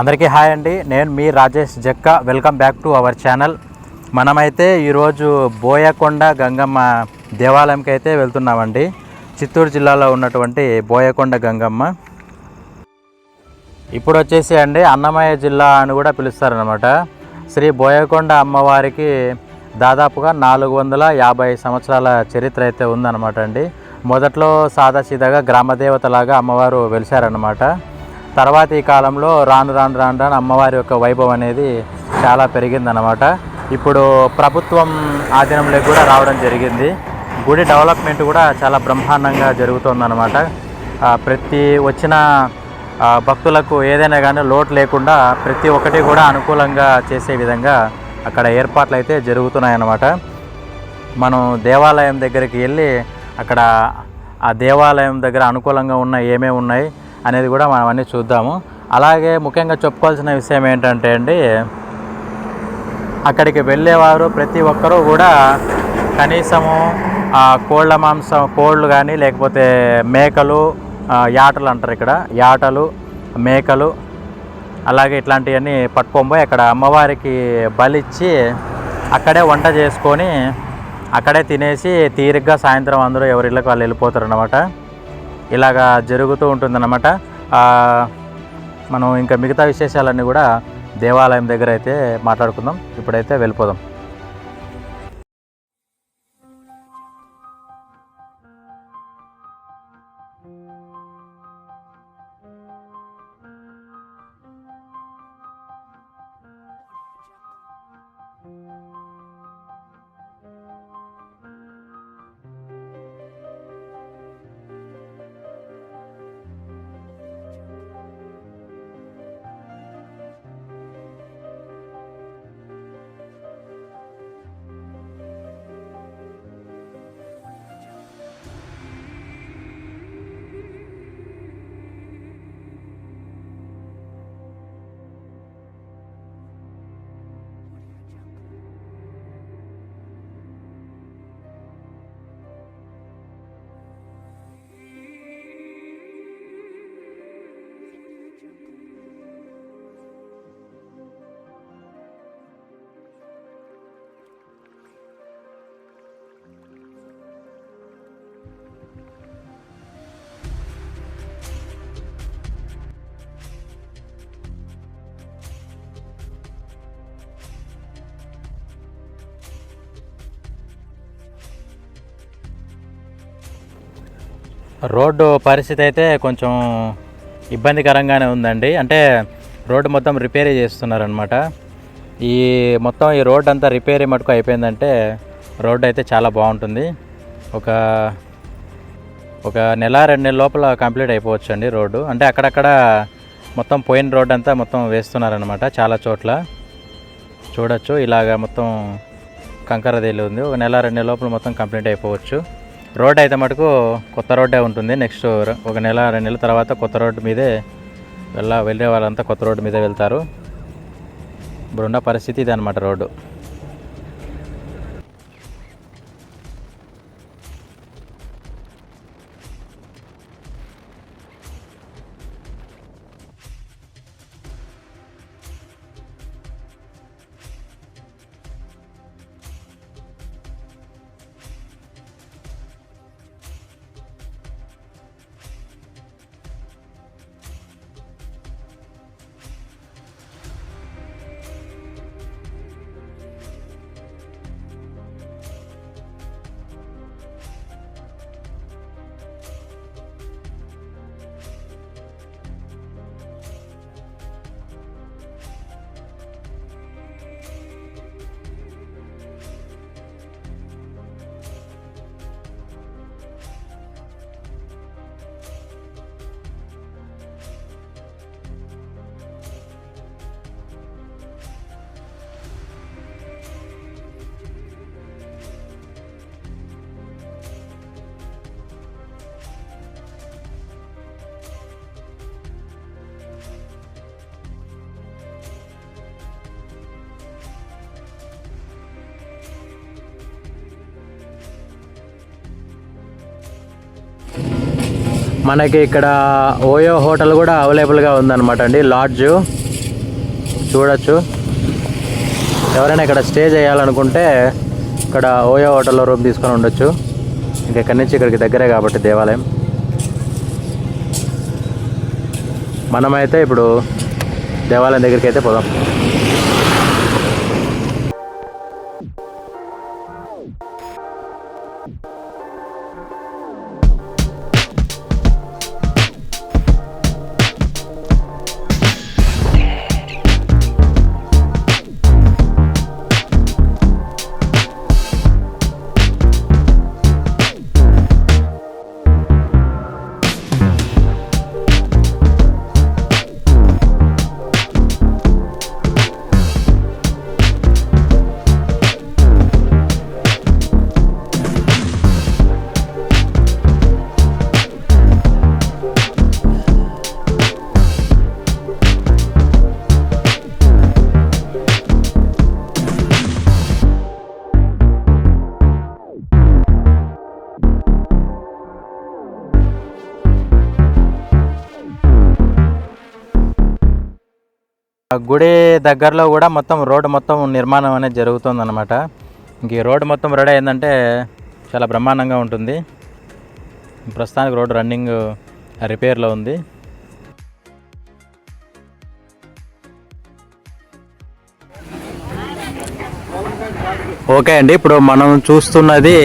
అందరికీ హాయ్ అండి. నేను మీ Rajesh Jakka. Welcome back to our channel మనమైతే ఈరోజు బోయకొండ గంగమ్మ దేవాలయంకి అయితే వెళ్తున్నామండి. చిత్తూరు జిల్లాలో ఉన్నటువంటి బోయకొండ గంగమ్మ. ఇప్పుడు వచ్చేసి అండి అన్నమయ్య జిల్లా అని కూడా పిలుస్తారనమాట శ్రీ బోయకొండ అమ్మవారికి దాదాపుగా నాలుగు వందల యాభై సంవత్సరాల చరిత్ర అయితే ఉందన్నమాట అండి. మొదట్లో సాదాసీదాగా గ్రామదేవతలాగా అమ్మవారు వెలిశారనమాట తర్వాత ఈ కాలంలో రాను రాను రాను రాను అమ్మవారి యొక్క వైభవం అనేది చాలా పెరిగిందనమాట ఇప్పుడు ప్రభుత్వం ఆధీనంలోకి కూడా రావడం జరిగింది. గుడి డెవలప్మెంట్ కూడా చాలా బ్రహ్మాండంగా జరుగుతుందన్నమాట. ప్రతి వచ్చిన భక్తులకు ఏదైనా కానీ లోటు లేకుండా ప్రతి ఒక్కటి కూడా అనుకూలంగా చేసే విధంగా అక్కడ ఏర్పాట్లు అయితే జరుగుతున్నాయన్నమాట. మనం దేవాలయం దగ్గరికి వెళ్ళి అక్కడ ఆ దేవాలయం దగ్గర అనుకూలంగా ఉన్న ఏమేమి ఉన్నాయి అనేది కూడా మనం అన్నీ చూద్దాము. అలాగే ముఖ్యంగా చెప్పుకోవాల్సిన విషయం ఏంటంటే అండి అక్కడికి వెళ్ళేవారు ప్రతి ఒక్కరూ కూడా కనీసము కోళ్ళ మాంసం కోళ్ళు కానీ లేకపోతే మేకలు యాటలు అంటారు ఇక్కడ. యాటలు మేకలు అలాగే ఇట్లాంటివన్నీ పట్టుకొని అక్కడ అమ్మవారికి బలిచ్చి అక్కడే వంట చేసుకొని అక్కడే తినేసి తీరిగ్గా సాయంత్రం అందరూ ఎవరిళ్ళకి వాళ్ళు వెళ్ళిపోతారు అనమాట ఇలాగా జరుగుతూ ఉంటుందన్నమాట. మనం ఇంకా మిగతా విశేషాలన్నీ కూడా దేవాలయం దగ్గర అయితే మాట్లాడుకుందాం. ఇప్పుడైతే వెళ్ళిపోదాం. రోడ్డు పరిస్థితి అయితే కొంచెం ఇబ్బందికరంగానే ఉందండి. అంటే రోడ్డు మొత్తం రిపేర్ చేస్తున్నారనమాట ఈ మొత్తం ఈ రోడ్ అంతా రిపేర్ మటుకు అయిపోయిందంటే రోడ్డు అయితే చాలా బాగుంటుంది. ఒక ఒక నెల రెండు నెలల లోపల కంప్లీట్ అయిపోవచ్చు అండి రోడ్డు. అంటే అక్కడక్కడ మొత్తం పోయిన రోడ్ అంతా మొత్తం వేస్తున్నారనమాట చాలా చోట్ల. చూడొచ్చు ఇలాగ మొత్తం కంకర తేలి ఉంది. ఒక నెల రెండు నెలల లోపల మొత్తం కంప్లీట్ అయిపోవచ్చు. రోడ్ అయితే మటుకు కొత్త రోడ్డే ఉంటుంది. నెక్స్ట్ ఒక నెల రెండు నెలల తర్వాత కొత్త రోడ్డు మీదే వెళ్ళ వెళ్ళే వాళ్ళంతా కొత్త రోడ్డు మీదే వెళ్తారు. ఇప్పుడున్న పరిస్థితి ఇది అనమాట రోడ్డు. మనకి ఇక్కడ ఓయో హోటల్ కూడా అవైలబుల్గా ఉందన్నమాట అండి లాడ్జ్. చూడొచ్చు. ఎవరైనా ఇక్కడ స్టే చేయాలనుకుంటే ఇక్కడ ఓయో హోటల్లో రూమ్ తీసుకొని ఉండొచ్చు. ఇంకా ఇక్కడి నుంచి ఇక్కడికి దగ్గరే కాబట్టి దేవాలయం. మనమైతే ఇప్పుడు దేవాలయం దగ్గరికి అయితే పోదాం. గుడి దగ్గరలో కూడా మొత్తం రోడ్డు మొత్తం నిర్మాణం అనేది జరుగుతుంది అనమాట ఇంక ఈ రోడ్డు మొత్తం రెడీ అయిందంటే చాలా బ్రహ్మాండంగా ఉంటుంది. ప్రస్తుతానికి రోడ్డు రన్నింగ్ రిపేర్లో ఉంది. ఓకే అండి ఇప్పుడు మనం చూస్తున్నది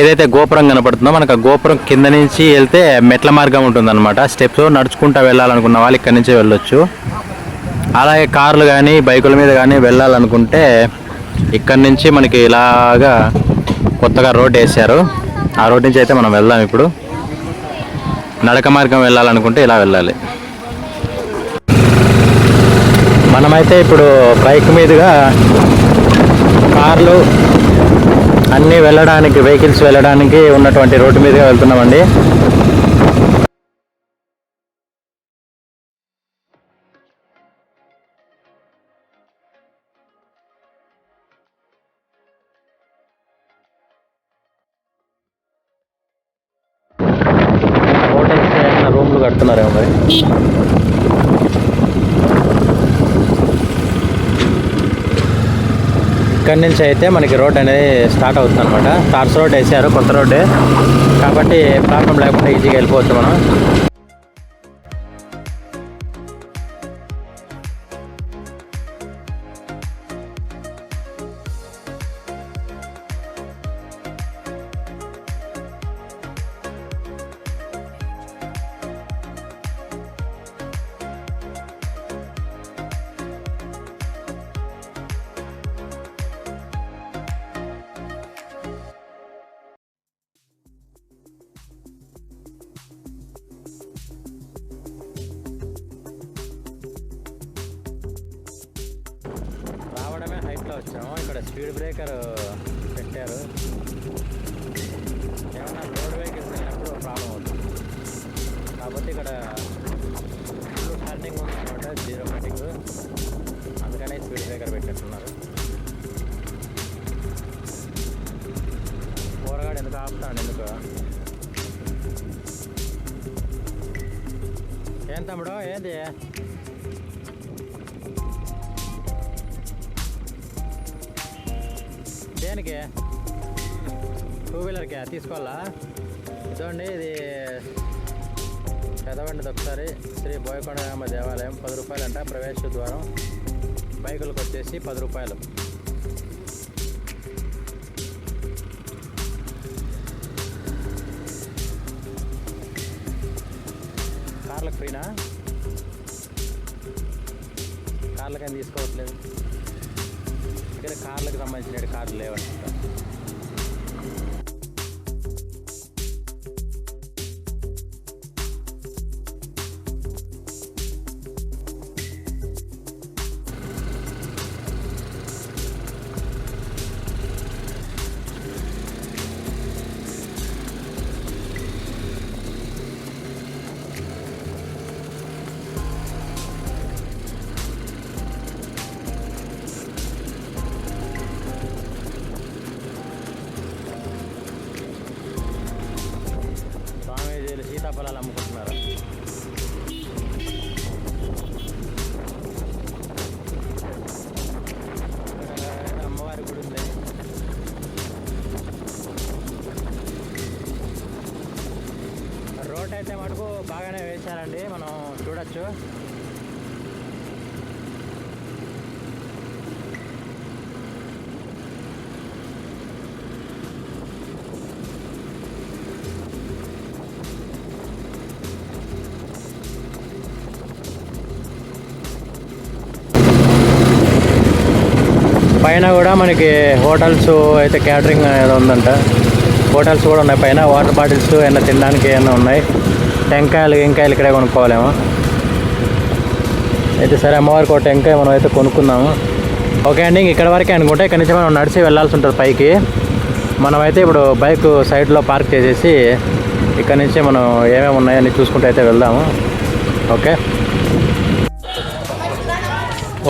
ఏదైతే గోపురం కనపడుతుందో మనకు ఆ గోపురం కింద నుంచి వెళ్తే మెట్ల మార్గం ఉంటుందన్నమాట. స్టెప్స్ నడుచుకుంటూ వెళ్ళాలనుకున్న వాళ్ళు ఇక్కడి నుంచే వెళ్ళొచ్చు. అలాగే కార్లు కానీ బైకుల మీద కానీ వెళ్ళాలనుకుంటే ఇక్కడి నుంచి మనకి ఇలాగా కొత్తగా రోడ్ వేసారు ఆ రోడ్ నుంచి అయితే మనం వెళ్దాం ఇప్పుడు. నడక మార్గం వెళ్ళాలనుకుంటే ఇలా వెళ్ళాలి. మనమైతే ఇప్పుడు బైక్ మీదుగా కార్లు అన్నీ వెళ్ళడానికి వెహికల్స్ వెళ్ళడానికి ఉన్నటువంటి రోడ్డు మీదుగా వెళ్తున్నామండి. నుంచి అయితే మనకి రోడ్ అనేది స్టార్ట్ అవుతుంది అనమాట టార్స్ రోడ్ వేసారు కొత్త రోడ్డే. కాబట్టి ప్రాబ్లం లేకుండా ఈజీగా వెళ్ళిపోవచ్చు మనం. వచ్చాము. ఇక్కడ స్పీడ్ బ్రేకర్ పెట్టారు. ఏమన్నా రోడ్ వెహికల్స్ వెళ్ళినప్పుడు ప్రాబ్లం అవుతుంది. కాబట్టి ఇక్కడ ఫుల్ టర్నింగ్ ఉందన్నమాట జీరో కటింగ్ అందుకనే స్పీడ్ బ్రేకర్ పెట్టేస్తున్నారు. కూరగాడు ఎందుకు ఆపుతాడు ఎందుకు? ఏం తమ్ముడు ఏంది? దేనికి? టూ వీలర్కి తీసుకోవాలా? చూడండి ఇది చదవండి ఒకసారి. శ్రీ బోయకొండరామ దేవాలయం పది రూపాయలంట ప్రవేశ ద్వారం. బైకులకు వచ్చేసి పది రూపాయలు. కార్లకు ఫ్రీనా? కార్లకైనా తీసుకోవట్లేదు. ఇక్కడ కార్లకు సంబంధించిన కార్లు లేవనుకుంటా పైన కూడా మనకి హోటల్స్ అయితే క్యాటరింగ్ ఏదో ఉందంట. హోటల్స్ కూడా ఉన్నాయి. పైన వాటర్ బాటిల్స్ ఏమైనా తినడానికి ఏమైనా ఉన్నాయి? టెంకాయలు ఇంకాయలు ఇక్కడే కొనుక్కోవాలేమో. అయితే సరే అమ్మవారికి ఒక టెంకాయ మనం అయితే కొనుక్కుందాము. ఓకే అండి ఇక్కడ వరకే అనుకుంటే. ఇక్కడ నుంచి మనం నడిచి వెళ్ళాల్సి ఉంటుంది పైకి. మనమైతే ఇప్పుడు బైక్ సైడ్లో పార్క్ చేసేసి ఇక్కడ నుంచి మనం ఏమేమి ఉన్నాయని చూసుకుంటూ అయితే వెళ్దాము. ఓకే?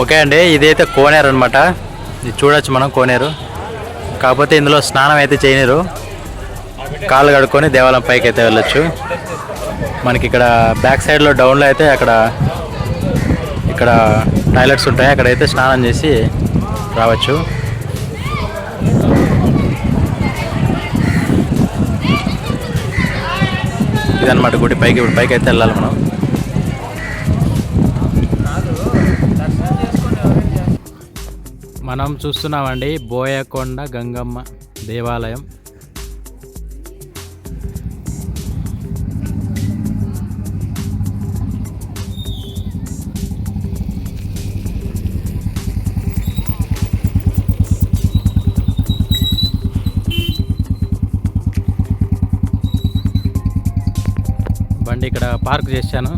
ఓకే అండి ఇదైతే కోనేరు అనమాట ఇది చూడొచ్చు మనం కోనేరు. కాకపోతే ఇందులో స్నానం అయితే చేయనిరు. కాళ్ళు కడుక్కొని దేవాలయం పైకి అయితే వెళ్ళొచ్చు. మనకి ఇక్కడ బ్యాక్ సైడ్లో డౌన్లో అయితే అక్కడ ఇక్కడ టాయిలెట్స్ ఉంటాయి. అక్కడైతే స్నానం చేసి రావచ్చు. ఇదన్నమాట గుడి. పైకి ఇప్పుడు పైకి అయితే వెళ్ళాలి మనం. మనం చూస్తున్నామండి బోయకొండ గంగమ్మ దేవాలయం. బండి ఇక్కడ పార్క్ చేశాను.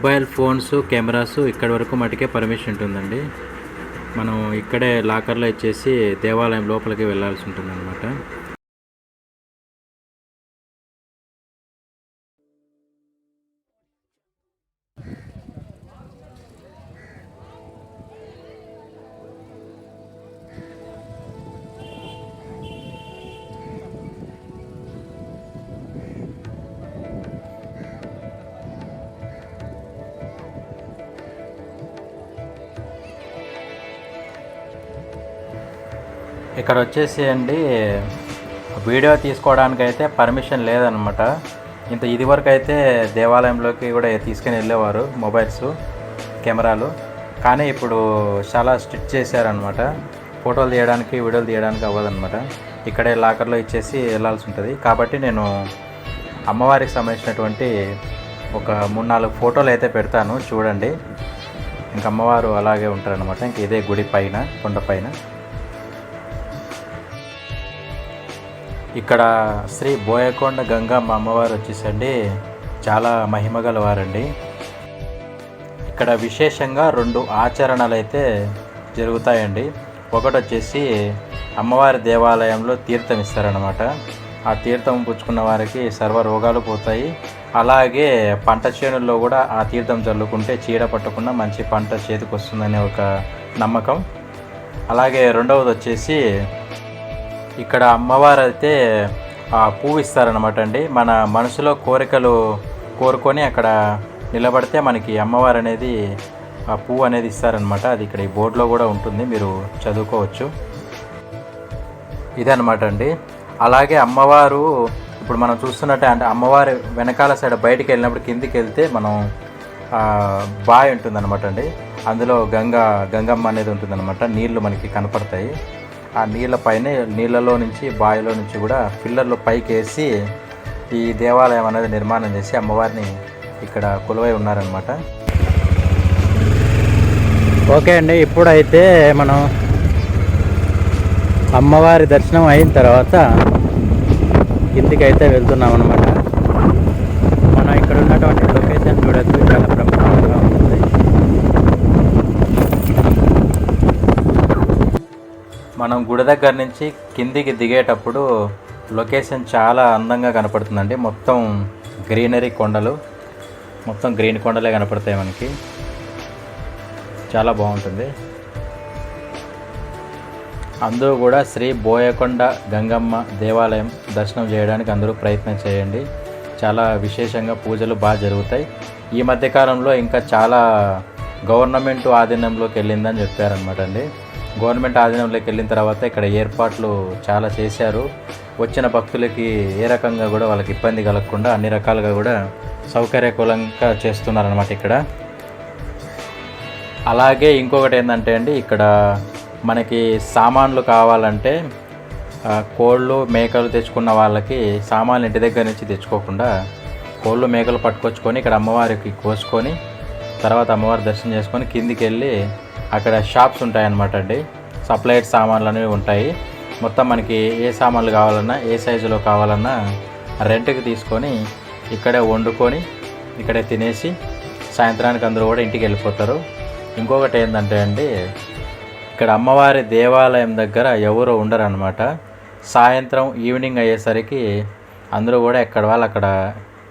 మొబైల్ ఫోన్స్ కెమెరాస్ ఇక్కడి వరకు మటుకే పర్మిషన్ ఉంటుందండి. మనం ఇక్కడే లాకర్లో ఇచ్చేసి దేవాలయం లోపలికి వెళ్ళాల్సి ఉంటుంది ఇక్కడ వచ్చేసి అండి వీడియో తీసుకోవడానికి అయితే పర్మిషన్ లేదనమాట. ఇంత ఇదివరకు అయితే దేవాలయంలోకి కూడా తీసుకుని వెళ్ళేవారు మొబైల్స్ కెమెరాలు. కానీ ఇప్పుడు చాలా స్ట్రిక్ట్ చేశారనమాట. ఫోటోలు తీయడానికి వీడియోలు తీయడానికి అవ్వదనమాట. ఇక్కడే లాకర్లో ఇచ్చేసి వెళ్ళాల్సి ఉంటుంది. కాబట్టి నేను అమ్మవారికి సంబంధించినటువంటి ఒక మూడు నాలుగు ఫోటోలు అయితే పెడతాను. చూడండి. ఇంక అమ్మవారు అలాగే ఉంటారనమాట. ఇంక ఇదే గుడి పైన కొండ పైన. ఇక్కడ శ్రీ బోయకొండ గంగమ్మ అమ్మవారు వచ్చేసండి. చాలా మహిమగల వారండి ఇక్కడ విశేషంగా రెండు ఆచరణలు అయితే జరుగుతాయండి. ఒకటి వచ్చేసి అమ్మవారి దేవాలయంలో తీర్థం ఇస్తారనమాట ఆ తీర్థం పుచ్చుకున్న వారికి సర్వ రోగాలు పోతాయి. అలాగే పంట చేనుల్లో కూడా ఆ తీర్థం చల్లుకుంటే చీడ పట్టకుండా మంచి పంట చేతికి వస్తుందనే ఒక నమ్మకం. అలాగే రెండవది వచ్చేసి ఇక్కడ అమ్మవారు అయితే ఆ పువ్వు ఇస్తారనమాట అండి. మన మనసులో కోరికలు కోరుకొని అక్కడ నిలబడితే మనకి అమ్మవారు అనేది ఆ పువ్వు అనేది ఇస్తారనమాట అది ఇక్కడ ఈ బోర్డులో కూడా ఉంటుంది మీరు చదువుకోవచ్చు. ఇదనమాట అండి. అలాగే అమ్మవారు ఇప్పుడు మనం చూస్తున్నట్టే అంటే అమ్మవారి వెనకాల సైడ్ బయటికి వెళ్ళినప్పుడు కిందికి వెళ్తే మనం బావి బాయ్ ఉంటుందన్నమాట అండి. అందులో గంగ గంగమ్మ అనేది ఉంటుందన్నమాట. నీళ్ళు మనకి కనపడతాయి. ఆ నీళ్ళ పైన నీళ్ళలో నుంచి బావిలో నుంచి కూడా పిల్లర్లు పైకి వేసి ఈ దేవాలయం అనేది నిర్మాణం చేసి అమ్మవారిని ఇక్కడ కొలువై ఉన్నారనమాట ఓకే అండి ఇప్పుడైతే మనం అమ్మవారి దర్శనం అయిన తర్వాత కిందికి అయితే వెళ్తున్నాం అనమాట మనం ఇక్కడ ఉన్నటువంటి లొకేషన్ చూడొచ్చు చాలా బ్రహ్మాండంగా ఉంటుంది మనం గుడి దగ్గర నుంచి కిందికి దిగేటప్పుడు లొకేషన్ చాలా అందంగా కనపడుతుందండి. మొత్తం గ్రీనరీ కొండలు మొత్తం గ్రీన్ కొండలే కనపడతాయి మనకి. చాలా బాగుంటుంది. అందరూ కూడా శ్రీ బోయకొండ గంగమ్మ దేవాలయం దర్శనం చేయడానికి అందరూ ప్రయత్నం చేయండి. చాలా విశేషంగా పూజలు బాగా జరుగుతాయి. ఈ మధ్యకాలంలో ఇంకా చాలా గవర్నమెంట్ ఆధీనంలోకి వెళ్ళిందని చెప్పారనమాట అండి. గవర్నమెంట్ ఆధీనంలోకి వెళ్ళిన తర్వాత ఇక్కడ ఏర్పాట్లు చాలా చేశారు. వచ్చిన భక్తులకి ఏ రకంగా కూడా వాళ్ళకి ఇబ్బంది కలగకుండా అన్ని రకాలుగా కూడా సౌకర్యకూలంగా చేస్తున్నారనమాట ఇక్కడ. అలాగే ఇంకొకటి ఏంటంటే అండి ఇక్కడ మనకి సామాన్లు కావాలంటే కోళ్ళు మేకలు తెచ్చుకున్న వాళ్ళకి సామాన్లు ఇంటి దగ్గర నుంచి తెచ్చుకోకుండా కోళ్ళు మేకలు పట్టుకొచ్చుకొని ఇక్కడ అమ్మవారికి కోసుకొని తర్వాత అమ్మవారి దర్శనం చేసుకొని కిందికి వెళ్ళి అక్కడ షాప్స్ ఉంటాయన్నమాట అండి. సప్లైడ్ సామాన్లు అనేవి ఉంటాయి. మొత్తం మనకి ఏ సామాన్లు కావాలన్నా ఏ సైజులో కావాలన్నా రెంట్కి తీసుకొని ఇక్కడే వండుకొని ఇక్కడే తినేసి సాయంత్రానికి అందరూ కూడా ఇంటికి వెళ్ళిపోతారు. ఇంకొకటి ఏంటంటే అండి ఇక్కడ అమ్మవారి దేవాలయం దగ్గర ఎవరు ఉండరు అనమాట సాయంత్రం ఈవినింగ్ అయ్యేసరికి అందరూ కూడా ఎక్కడ వాళ్ళు అక్కడ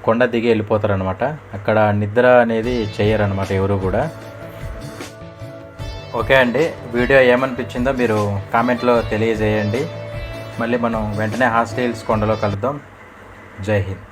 కొండ దిగి వెళ్ళిపోతారనమాట అక్కడ నిద్ర అనేది చేయరనమాట ఎవరు కూడా. ఓకే అండి. వీడియో ఏమనిపించిందో మీరు కామెంట్లో తెలియజేయండి. మళ్ళీ మనం వెంటనే హాస్టల్స్ కొండలో కలుద్దాం. జై హింద్.